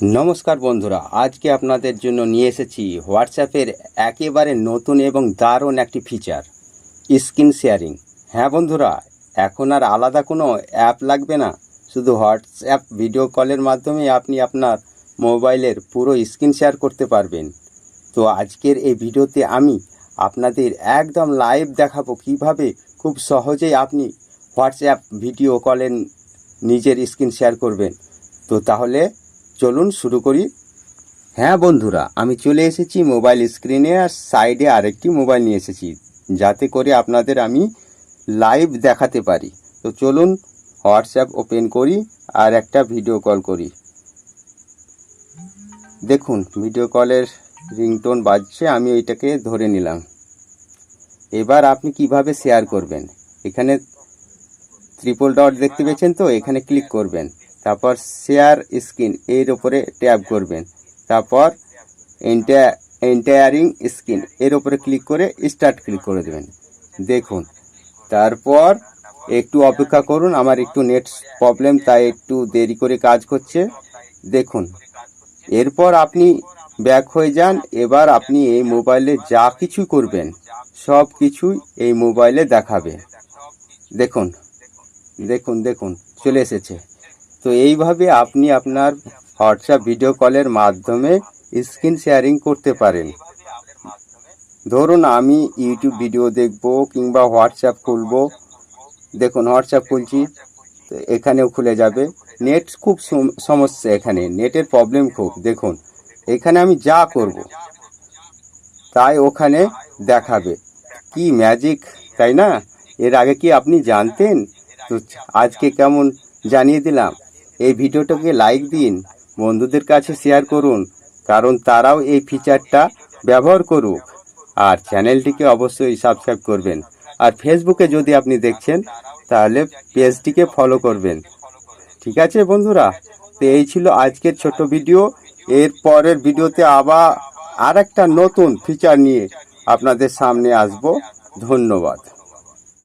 নমস্কার বন্ধুরা, আজকে আপনাদের জন্য নিয়ে এসেছি হোয়াটসঅ্যাপের একেবারে নতুন এবং দারুণ একটি ফিচার স্ক্রিন শেয়ারিং। হ্যাঁ বন্ধুরা, এখন আর আলাদা কোনো অ্যাপ লাগবে না। শুধু হোয়াটসঅ্যাপ ভিডিও কলের মাধ্যমে আপনি আপনার মোবাইলের পুরো স্ক্রিন শেয়ার করতে পারবেন। তো আজকের এই ভিডিওতে আমি আপনাদের একদম লাইভ দেখাবো কীভাবে খুব সহজেই আপনি হোয়াটসঅ্যাপ ভিডিও কলের নিজের স্ক্রিন শেয়ার করবেন। তো তাহলে চলুন শুরু করি। হ্যাঁ বন্ধুরা, আমি চলে এসেছি মোবাইল স্ক্রিনে আর সাইডে আরেকটি মোবাইল নিয়ে এসেছি, যাতে করে আপনাদের আমি লাইভ দেখাতে পারি। তো চলুন হোয়াটসঅ্যাপ ওপেন করি আর একটা ভিডিও কল করি। দেখুন, ভিডিও কলের রিংটোন বাজছে, আমি এইটাকে ধরে নিলাম। এবার আপনি কীভাবে শেয়ার করবেন? এখানে ট্রিপল ডট দেখতে পেয়েছেন তো, এখানে ক্লিক করবেন। তারপর শেয়ার স্ক্রিন এর উপরে ট্যাপ করবেন। তারপর এন্টায়ারিং স্ক্রিন এর উপরে ক্লিক করে স্টার্ট ক্লিক করে দেবেন। দেখুন, তারপর একটু অপেক্ষা করুন, আমার একটু নেট প্রবলেম তাই একটু দেরি করে কাজ করছে। দেখুন, এরপর আপনি ব্যাক হয়ে যান, এবার আপনি এই মোবাইলে যা কিছু করবেন, সব কিছুই এই মোবাইলে দেখাবে। দেখুন দেখুন দেখুন, চলে এসেছে। তো এইভাবে আপনি আপনার হোয়াটসঅ্যাপ ভিডিও কলের মাধ্যমে স্ক্রিন শেয়ারিং করতে পারেন। ধরুন আমি ইউটিউব ভিডিও দেখব কিংবা হোয়াটসঅ্যাপ খুলবো। দেখুন হোয়াটসঅ্যাপ খুলছি, তো এখানেও খুলে যাবে। নেট খুব সমস্যা এখানে নেটের প্রবলেম খুব। দেখুন, এখানে আমি যা করব, তাই ওখানে দেখাবে। কি ম্যাজিক তাই না? এর আগে কি আপনি জানতেন? তো আজকে কেমন জানিয়ে দিলাম। এই ভিডিওটাকে লাইক দিন, বন্ধুদের কাছে শেয়ার করুন, কারণ তারাও এই ফিচারটা ব্যবহার করুক। আর চ্যানেলটিকে অবশ্যই সাবস্ক্রাইব করবেন। আর ফেসবুকে যদি আপনি দেখছেন, তাহলে পেজটিকে ফলো করবেন। ঠিক আছে, বন্ধুরা? তো এই ছিল আজকের ছোট ভিডিও এর পরের ভিডিওতে আবার আর একটা নতুন ফিচার নিয়ে আপনাদের সামনে আসব। ধন্যবাদ।